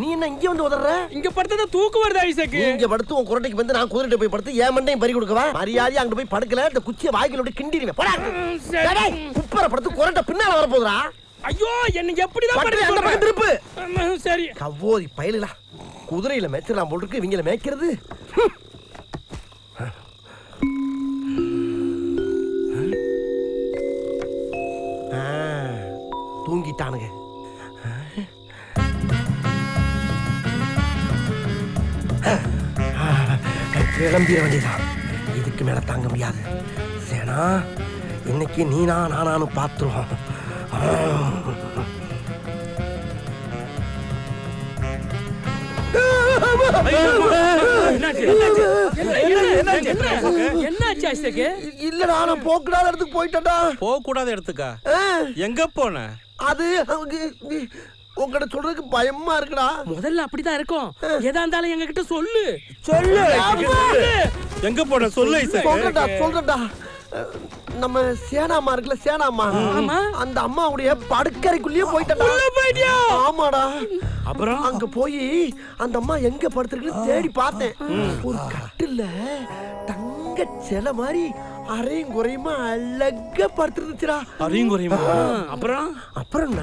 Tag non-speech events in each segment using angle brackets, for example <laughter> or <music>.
நீ என்ன இங்க வந்து உதற இங்க படுத்தா தூக்கு வருது ஐசக்கு. இங்க படுத்து உன் குரட்டைக்கு வந்து நான் குதிரைட்ட போய் படுத்து ஏன் மண்டையும் பறி கொடுக்கவா? மரியாதை அங்க போய் படுக்கல இந்த குச்சியை வாய்க்குள்ள விட்டு கிண்டிடுவேன். போடா. டேய், குப்பரை படுத்து குரட்டை பின்னால வர போதுடா ஐயோ என்ன எப்படிதான் பட்டு அந்த பக்கம் திருப்பு. சரி. கவ்வோதி பயலுடா. குதிரையில மேய்ச்சலாம் போல் இருக்கு இவங்கள மேய்க்கிறது. தூங்கிட்டானுங்க. கிளம்பிட வேண்டியதான் இதுக்கு மேல தாங்க முடியாது. சேனா இன்னைக்கு நீனா நானானு பார்த்துருவோம். இல்ல நான் போக கூடாத இடத்துக்கு போயிட்டேன்டா. போக கூடாத இடத்துக்கா எங்க போன? அது உங்ககிட்ட சொல்றதுக்கு பயமா இருக்குடா. முதல்ல அப்படிதான் இருக்கும். எதா இருந்தாலும் எங்க கிட்ட சொல்லு. சொல்லு. எங்க போன சொல்லு சொல்றேன்டா அஹ், நம்ம சேனாமா இருக்குல்ல சேனாமா? ஆமா. அந்த அம்மாவுடைய படுக்கறைக்குள்ளேயே போயிட்டா? ஆமாடா. அப்புறம்? அங்க போய் அந்த அம்மா எங்க படுத்திருக்குன்னு தேடி பார்த்தேன். ஒரு கட்டில்ல தங்க சிலை மாதிரி அரையும் குறையுமா? அழகா படுத்துருந்துச்சுடா அரையும் குறையுமா? அப்புறம்? அப்புறம் என்ன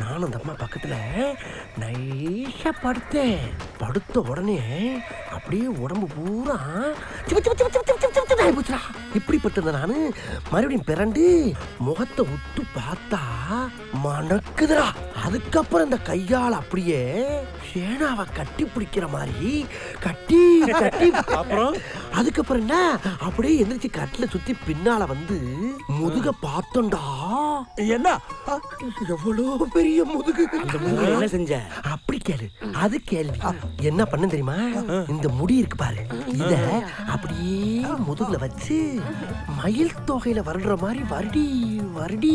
நானும் அந்த அம்மா பக்கத்துல நைஸா படுத்தேன். படுத்த உடனே அப்படியே உடம்பு பூரா ஆயிப்போச்சுடா இப்படிப்பட்டது நானு மறுபடியும் பிறண்டு முகத்தை உத்து பார்த்தா மணக்குதுடா. அதுக்கப்புறம் இந்த கையால் அப்படியே சேனாவை கட்டி பிடிக்கிற மாதிரி கட்டி கட்டி. அப்புறம்? அதுக்கப்புறம் என்ன? அப்படியே எந்திரிச்சு கட்டில சுத்தி பின்னால வந்து முதுக பார்த்தோம்டா. என்ன? எவ்வளவு பெரிய முதுகு. என்ன செஞ்ச? அப்படி கேளு. அது கேள்வி. என்ன பண்ண தெரியுமா? இந்த முடி இருக்கு பாரு. இத அப்படியே முதுகுல வச்சு மயில் தொகையில வருடுற மாதிரி வருடி. வருடி.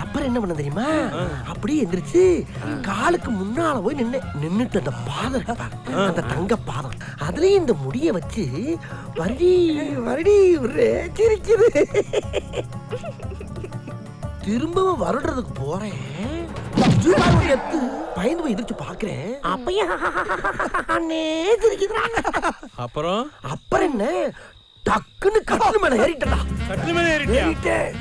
அப்புறம் என்ன பண்ண தெரியுமா அப்படியே எந்திரிச்சு காலுக்கு முன்னால போய் நின்னு நின்னுட்டு அந்த பாதம் அந்த தங்க பாதம் அதுலயும் இந்த முடிய வச்சு வருடி வருடி. சிரிக்குது திரும்பவும் வருடுறதுக்கு போறேன் பயந்து போய் எதிர்த்து பாக்குறேன் அப்பயே அண்ணே சிரிக்குதுடா. அப்புறம் அப்புறம் என்ன டக்குன்னு கட்டில் மேல ஏறிட்டா கட்டில மேல ஏறிட்டேன்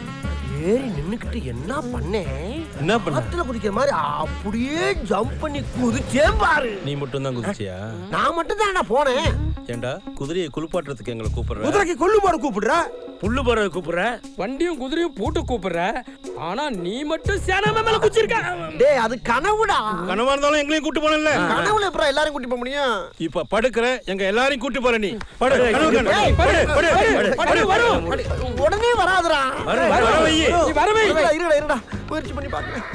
ஏறி நின்னுக்கிட்டு என்ன பண்ணேன் என்ன பண்ண? ஆத்துல குதிக்கிற மாதிரி அப்படியே ஜம்ப் பண்ணி குதிச்சேன் பாரு. நீ மட்டும் தான் குதிச்சியா நான் மட்டும் தான் போனேன். ஏண்டா? குதிரையை குளிப்பாட்டுறதுக்கு எங்களை கூப்பிடுற? குதிரைக்கு கொள்ளு போட கூப்பிடுற? புல்லு போறது கூப்பிடுற? வண்டியும் குதிரையும் பூட்டு கூப்பிடுற. ஆனா நீ மட்டும் சேனாம மேல குச்சிருக்க டேய் அது கனவுடா. கனவா இருந்தாலும் எங்களையும் கூட்டு போனல கனவுல எப்பறம் எல்லாரும் கூட்டி போக முடியும்? இப்ப படுக்கிற எங்க எல்லாரையும் கூட்டி போற நீ. படு கனவு கண்டு. ஏய், படு படு படு, படு வரும் உடனே வராதுடா. வர வர வையி. நீ வரவே இருடா இருடா இருடா. முயற்சி பண்ணி பாக்குறேன்.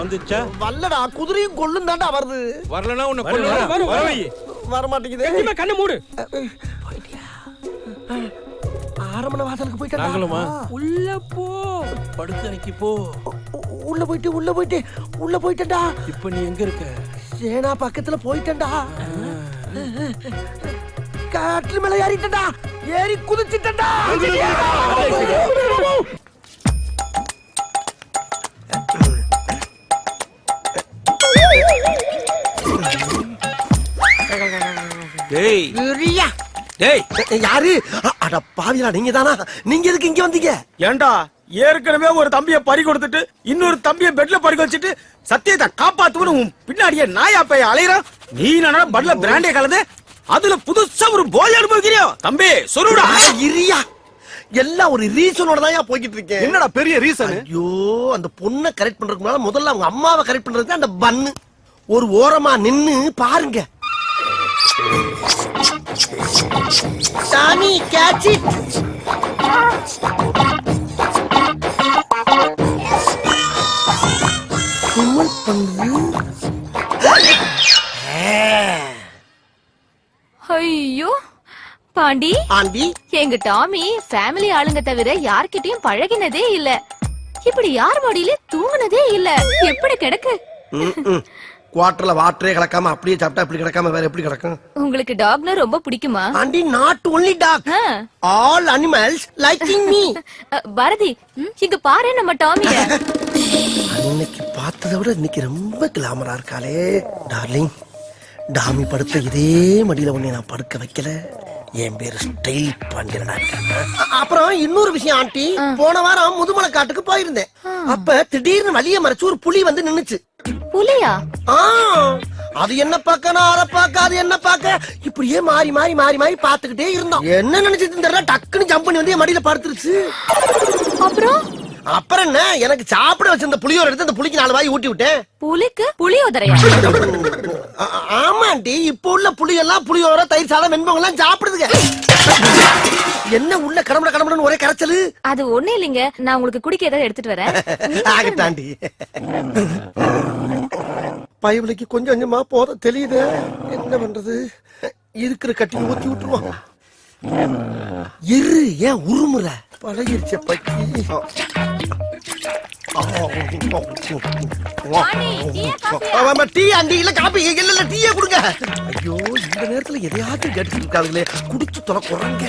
வந்துச்சா? வல்லடா குதிரையும் கொள்ளும் தாண்டா வருது. வரலனா உன்னை கொல்லுறேன் வரும், வர வரும். வையி. வர மாட்டேங்குது கண்ணு மூடு. போயிட்டியா ஆரம்பண வாசலுக்கு போயிட்டா நாங்களுமா? உள்ள போ. படுக்கறைக்கு போ. உள்ள போயிட்டு உள்ள போயிட்டு உள்ள போயிட்டேன்டா. இப்ப நீ எங்க இருக்க? சேனா பக்கத்துல போயிட்டேன்டா. காட்டுல மேல ஏறிட்டேன்டா. ஏறி குதிச்சிட்டேன்டா. டேய். டேய். யாரு? அட பாவிலா நீங்க தானா நீங்க எதுக்கு இங்க வந்தீங்க? ஏன்டா ஏற்கனவே ஒரு தம்பிய பறி கொடுத்துட்டு இன்னொரு தம்பிய பெட்ல பறி வச்சுட்டு சத்தியத்தை காப்பாத்துவனு உன் பின்னாடியே நாயா பைய அலையறான் நீ நானா பட்ல பிராண்டே கலந்து அதுல புதுசா ஒரு போய் அனுபவிக்கிறியோ? தம்பி சொல்லுடா இரியா. எல்லாம் ஒரு ரீசனோட தான் போய்கிட்டு இருக்கேன். என்னடா பெரிய ரீசன் ஐயோ அந்த பொண்ணை கரெக்ட் பண்றதுக்கு முன்னால முதல்ல அவங்க அம்மாவை கரெக்ட் பண்றது அந்த பன்னு ஒரு ஓரமா நின்னு பாருங்க. சாமி கேட்ச் இட் ஐயோ பாண்டி. ஆண்டி எங்க டாமி ஃபேமிலி ஆளுங்க தவிர யார்கிட்டயும் பழகினதே இல்ல. இப்படி யார் மடியில தூங்குனதே இல்ல. எப்படி கிடக்கு? குவார்டர்ல வாட்டரே கலக்காம அப்படியே சாப்பிட்டா இப்படி கிடக்காம வேற எப்படி கிடக்கும்? உங்களுக்கு டாக்னா ரொம்ப பிடிக்குமா? Aunty not only dog. All animals liking me Bharathi இங்க பாரு நம்ம டாமிய. <laughs> அன்னைக்கு பார்த்ததை விட இன்னைக்கு ரொம்ப கிளாமரா இருக்காளே டார்லிங் டாமி படுத்த இதே மடியில உன்னை நான் படுக்க வைக்கல. என் பேரு ஸ்டைல் பாண்டியனா அப்புறம் இன்னொரு விஷயம் ஆண்டி போன வாரம் முதுமலை காட்டுக்கு போயிருந்தேன். அப்ப திடீர்னு வழிய மறைச்சு ஒரு புலி வந்து நின்னுச்சு. புலியா? அது என்ன பார்க்க? நான் அதை பார்க்க அது என்ன பார்க்க? இப்படியே மாறி மாறி மாறி மாறி பார்த்துக்கிட்டே இருந்தோம். என்ன நினைச்சிட்டு தெரியல டக்குன்னு ஜம்ப் பண்ணி வந்து என் மடியில படுத்துருச்சு. அப்புறம்? அப்புறம் என்ன? எனக்கு சாப்பிட வச்சிருந்த புளியோர எடுத்து அந்த புளிக்கு நாலு வாய் ஊட்டி விட்டேன். புலிக்கு புளியோதரையா ஆ- ஆமா ஆண்டி இப்ப உள்ள புளி எல்லாம் புளியோர தயிர் சாதம் வெண்பொங்கல் எல்லாம் சாப்பிடுதுங்க. என்ன உள்ள கடம்பட கடம்படன்னு ஒரே கரைச்சலு? அது ஒண்ணு இல்லைங்க. நான் உங்களுக்கு குடிக்க ஏதாவது எடுத்துட்டு வரேன். ஆகட்டாண்டி. பயவலிக்கு கொஞ்சம் கொஞ்சமா போத தெரியுது? என்ன பண்றது? இருக்கிற கட்டி ஊத்தி விட்டுருவோம் இரு ஏன் உருமுற? பழகிருச்ச? ஆமா, டீ அண்டி இல்ல காப்பி. இல்ல டீயே கொடுங்க. ஐயோ இந்த நேரத்துல எதையாச்சும் கேட்டுட்டு இருக்காங்களே குடிச்சு தொலை குறங்க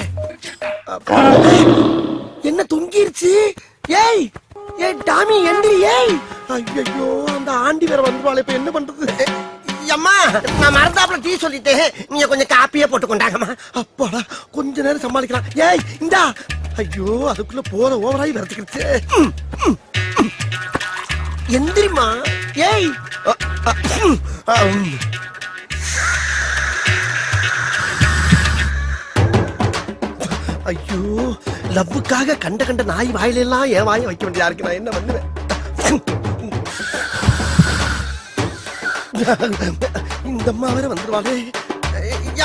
என்ன தொங்கிருச்சு? ஏய் ஏய் டாமி எந்திரி ஏய். ஐயோ அந்த ஆண்டி வேற வந்துருவாளே இப்ப என்ன பண்றது? அம்மா நான் மறந்தாப்புல டீ சொல்லிட்டேன் நீங்க கொஞ்சம் காப்பியே போட்டு கொண்டாங்கம்மா. அப்பாடா கொஞ்ச நேரம் சமாளிக்கலாம். ஏய் இந்தா. ஐயோ அதுக்குள்ள போற ஓவராய் வரத்துக்கிடுச்சு. எந்திரிமா ஏய். ஐயோ லவ்வுக்காக கண்ட கண்ட நாய் வாயில எல்லாம் என் வாயை வைக்க வேண்டியதா இருக்கு. நான் என்ன பண்ணுவேன்? இந்த அம்மா வேற வந்துருவாளே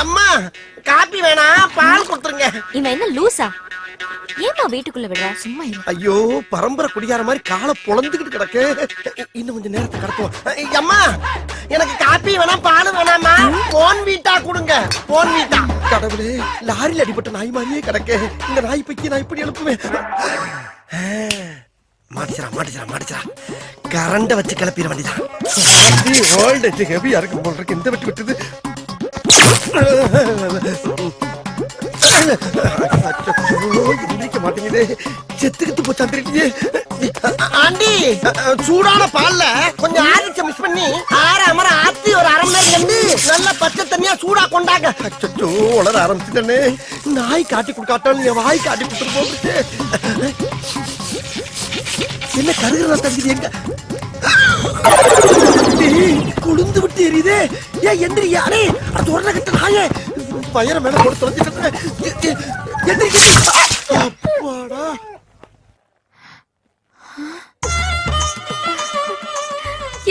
அம்மா காப்பி வேணாம் பால் கொடுத்துருங்க. இவன் என்ன லூசா? ஏமா வீட்டுக்குள்ள விடுற? சும்மா ஐயோ பரம்பரை குடியார மாதிரி காலை பொழந்துகிட்டு கிடக்கு. இன்னும் கொஞ்சம் நேரத்தை கடத்துவோம். அம்மா எனக்கு காப்பி வேணாம் பால் வேணாமா போன் வீட்டா கொடுங்க. போன் வீட்டா. கடவுளே லாரியில் அடிபட்ட நாய் மாதிரியே கிடக்கு. இந்த நாய் பைக்கி நான் இப்படி எழுப்புவேன். மாட்டிச்சரா மாட்டிச்சரா மாட்டிச்சரா கரண்ட வச்சு கிளப்பிட வேண்டியதான் ஓல்டேஜ் ஹெவியா இருக்கு போல் இருக்கு. இந்த வெட்டி விட்டது. எந்திரிக்க மாட்டேங்குதே செத்துக்கிட்டு போச்சா ஆண்டி சூடான பால்ல கொஞ்சம் ஆரிச்ச மிஸ் பண்ணி ஆற அமர ஆத்தி ஒரு அரை மணி நேரம் நல்ல பச்சை தண்ணியா சூடா கொண்டாங்க. அச்சோ உளர ஆரம்பிச்சுட்டே நாய் காட்டி கொடுக்காட்டாலும் என் வாய் காட்டி கொடுத்துட்டு போகுது என்ன கருகிறதா தகுதி எங்க? கொழுந்து விட்டு எரியுதே. ஏன் எந்திரி யாரே அது உடனே கட்ட நாயே பயிர மேல போட்டு தொலைஞ்சிட்டு எந்திரி. அப்பாடா.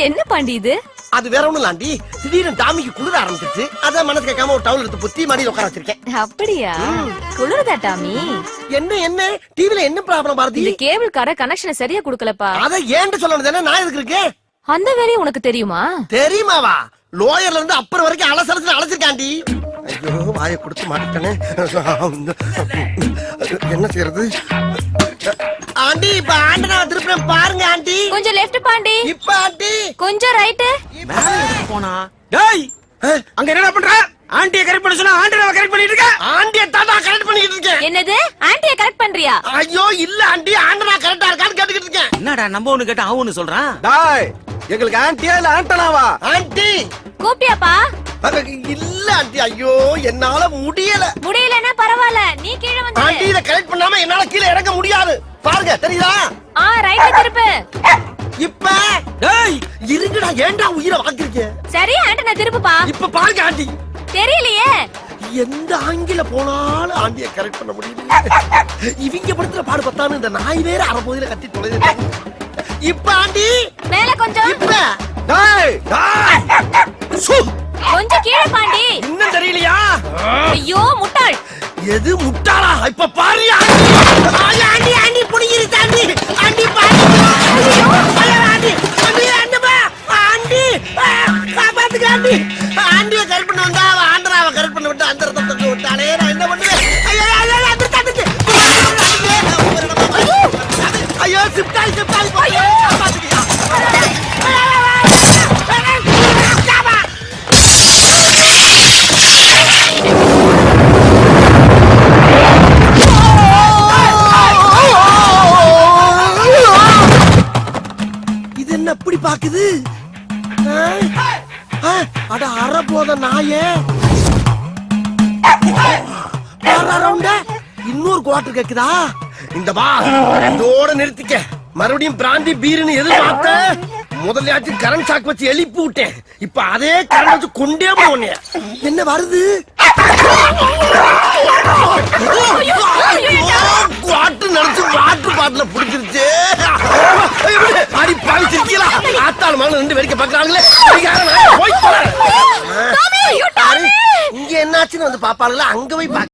என்ன பாண்டி இது? அது வேற ஒண்ணும் இல்லாண்டி. திடீர்னு டாமிக்கு குளிர ஆரம்பிச்சிருச்சு. அதான் மனசு கேட்காம ஒரு டவுல் எடுத்து புத்தி மாடி உட்கார வச்சிருக்கேன். அப்படியா? குளிருதா டாமி? என்ன என்ன? டிவில என்ன ப்ராப்ளம் பாரதி? இந்த கேபிள் கார கனெக்ஷனை சரியா குடுக்கலப்பா. அத ஏன்ட்டு சொல்லணும் தானே? நான் எதுக்கு இருக்கேன்? அந்த வேலையும் உனக்கு தெரியுமா? தெரியுமாவா? லோயர்ல இருந்து அப்புறம் வரைக்கும் அலசலத்துல அழைச்சிருக்காண்டி ஐயோ வாயை கொடுத்து மாட்டிட்டனே என்ன செய்யறது? ஆண்டி இப்ப ஆண்டனா திருப்பி பாருங்க ஆண்டி. கொஞ்சம் லெஃப்ட் பாண்டி இப்ப ஆண்டி. கொஞ்சம் ரைட்டு போனா டேய் அங்க என்னடா பண்ற? ஆண்டியை கரெக்ட் பண்ண சொன்னா ஆண்டியை கரெக்ட் பண்ணிட்டு இருக்க ஆண்டிய தாத்தா கரெக்ட் பண்ணிட்டு இருக்கேன். என்னது? ஆன்ட்டிய கரெக்ட் பண்றியா? ஐயோ இல்ல ஆண்டி. ஆண்டனா கரெக்டா இருக்கான்னு கேட்டுக்கிட்டு இருக்கேன். என்னடா நம்ம ஒண்ணு கேட்டா அவனு சொல்றான்? டாய் எங்களுக்கு ஆன்டியா இல்ல ஆண்டனாவா? ஆண்டி. கூப்பிட்டியாப்பா? இல்ல ஆண்டி. ஐயோ என்னால முடியல. முடியலன்னா பரவாயில்ல. நீ கீழே ஆண்டி வந்து இத கரெக்ட் பண்ணாம என்னால கீழே இறங்க முடியாது. பாருங்க தெரியுதா? ஆ ரைட் திருப்பு. இப்ப டேய் இருங்கடா ஏன்டா உயிரை வாங்கிருக்க? சரி ஆண்டனா திருப்புப்பா. இப்ப பாருங்க ஆண்டி. தெரியலையே. எந்த ஆங்கில போனாலும் ஆண்டிய கரெக்ட் பண்ண முடியல இவங்க படுத்துற பாடு பத்தான்னு இந்த நாய் வேற அரைபோதில கத்தி தொலைது. இப்ப ஆண்டி. மேல கொஞ்சம். இப்ப டாய் கொஞ்சம் கீழே பாண்டி. இன்னும் தெரியலையா? ஐயோ முட்டாள். எது முட்டாளா? இப்ப ஐயோ சிப்டாய் சிப்டாய் போய் காப்பாத்துக்கியா என்ன இப்படி பாக்குது ஆ? அட அற போத நாயே இன்னொரு குவாட்டர் கேக்குதா? இந்த பா இதோட நிறுத்திக்க. மறுபடியும் பிராந்தி பீருன்னு எதிர்பார்த்த முதலையாச்சும் கரண்ட் ஷாக் வச்சு எழுப்பி விட்டேன். இப்ப அதே கரண்ட் வச்சு கொண்டே போனேன் என்ன வருது? குவாட்டு நினைச்சு வாட்டர் பாட்டில புடிச்சிருச்சு. அடி பாவி சிரிக்கலாம் ஆத்தாள் மகன் ரெண்டு வேடிக்கை பாக்குறாங்களே போய். இங்க என்னாச்சுன்னு வந்து பாப்பாளுங்களா அங்க போய் பாக்க